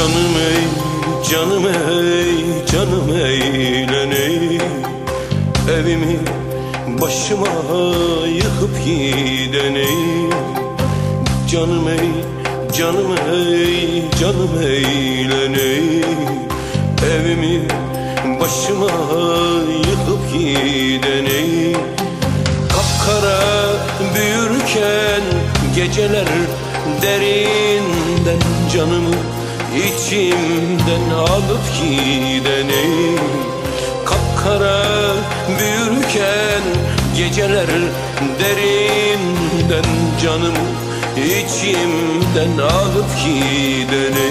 Canım ey, canım ey, canım eğleney. Evimi başıma yıkıp gideney Canım ey, canım ey, canım eğleney. Evimi başıma yıkıp gideney Kapkara büyürken geceler derinden canımı içimden alıp gideni Kapkara büyürken geceler derinden canımı içimden alıp gideni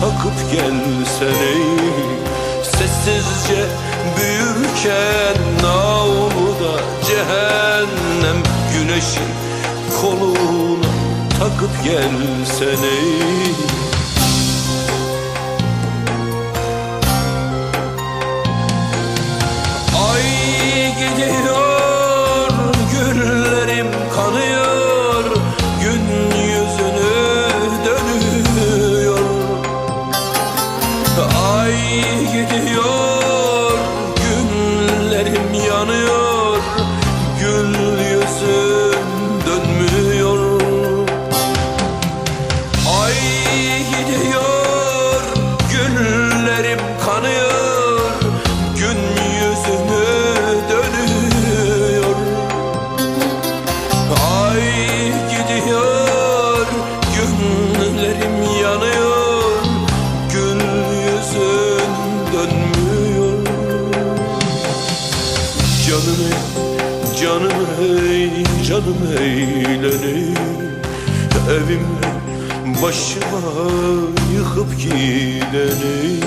koluna takıp gelsene Sessizce büyürken avluda cehennem. Güneşi koluna takıp gelsene Ay canım ey, canım eğleney Evimle başıma yıkıp gideni